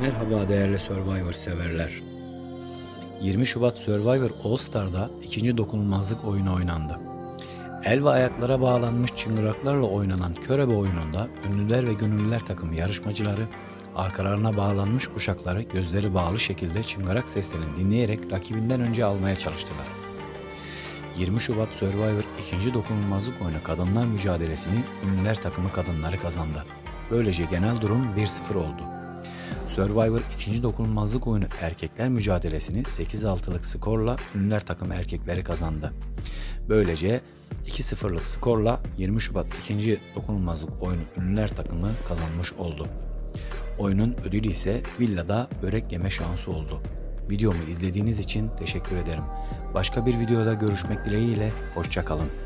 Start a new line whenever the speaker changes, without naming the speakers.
Merhaba değerli Survivor severler. 20 Şubat Survivor All Star'da ikinci dokunulmazlık oyunu oynandı. El ve ayaklara bağlanmış çıngıraklarla oynanan körebe oyununda ünlüler ve gönüllüler takımı yarışmacıları arkalarına bağlanmış kuşakları gözleri bağlı şekilde çıngırak seslerini dinleyerek rakibinden önce almaya çalıştılar. 20 Şubat Survivor ikinci dokunulmazlık oyunu kadınlar mücadelesini ünlüler takımı kadınları kazandı. Böylece genel durum 1-0 oldu. Survivor ikinci dokunulmazlık oyunu erkekler mücadelesini 8-6'lık skorla ünlüler takım erkekleri kazandı. Böylece 2-0'lık skorla 20 Şubat ikinci dokunulmazlık oyunu ünlüler takımı kazanmış oldu. Oyunun ödülü ise villada börek yeme şansı oldu. Videomu izlediğiniz için teşekkür ederim. Başka bir videoda görüşmek dileğiyle, hoşçakalın.